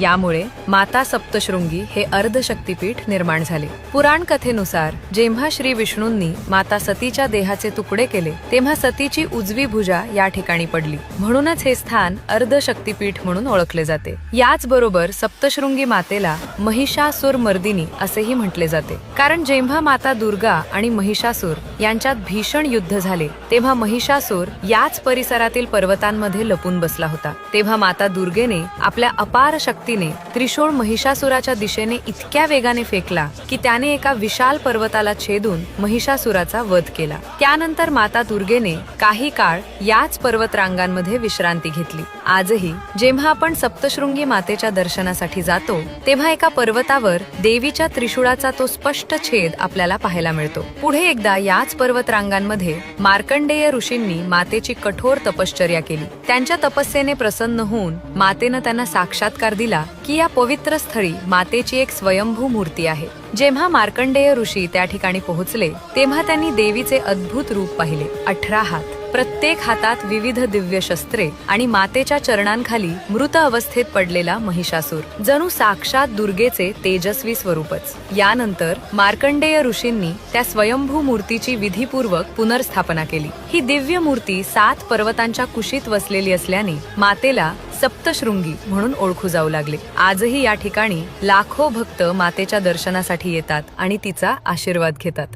यामुळे माता सप्तशृंगी हे अर्धशक्तीपीठ निर्माण झाले. पुराण कथेनुसार जेव्हा श्री विष्णूंनी माता सतीच्या देहाचे तुकडे केले तेव्हा सतीची उजवी भुजा या ठिकाणी पडली. म्हणूनच हे स्थान अर्धशक्तीपीठ म्हणून ओळखले जाते. याचबरोबर सप्तशृंगी मातेला महिषासुर मर्दिनी असेही म्हटले जाते. कारण जेव्हा माता दुर्गा आणि महिषासूर यांच्यात भीषण युद्ध झाले तेव्हा महिषासूर याच परिसरातील पर्वतांमध्ये लपून बसला होता. तेव्हा माता दुर्गेने आपल्या अपार शक्तीने त्रिशूळ महिषासुराच्या दिशेने इतक्या वेगाने फेकला की त्याने एका विशाल पर्वताला छेदून महिषासुराचा वध केला. त्यानंतर माता दुर्गेने काही काळ याच पर्वतरांगांमध्ये विश्रांती घेतली. आजही जेव्हा आपण सप्तशृंगी मातेच्या दर्शनासाठी जातो तेव्हा एका पर्वतावर देवीच्या त्रिशूळाचा तो स्पष्ट छेद आपल्याला पाहायला मिळतो. पुढे एकदा याच पर्वतरांगांमध्ये मार्कंडेय ऋषींनी मातेची कठोर तपश्चर्या केली. त्यांच्या तपस्येने प्रसन्न होऊन मातेनं त्यांना साक्षात्कार दिला. की या पवित्र स्थळी मातेची एक स्वयंभू मूर्ती आहे. जेव्हा मार्कंडेय ऋषी त्या ठिकाणी पोहोचले तेव्हा त्यांनी देवीचे अद्भुत रूप पाहिले. अठरा हात प्रत्येक हातात विविध दिव्य शस्त्रे आणि मातेच्या चरणांखाली मृत अवस्थेत पडलेला महिषासूर जणू साक्षात दुर्गेचे तेजस्वी स्वरूपच. यानंतर मार्कंडेय ऋषींनी त्या स्वयंभू मूर्तीची विधीपूर्वक पुनर्स्थापना केली. ही दिव्य मूर्ती सात पर्वतांच्या कुशीत वसलेली असल्याने मातेला सप्तशृंगी म्हणून ओळखू जाऊ लागले. आजही या ठिकाणी लाखो भक्त मातेच्या दर्शनासाठी येतात आणि तिचा आशीर्वाद घेतात.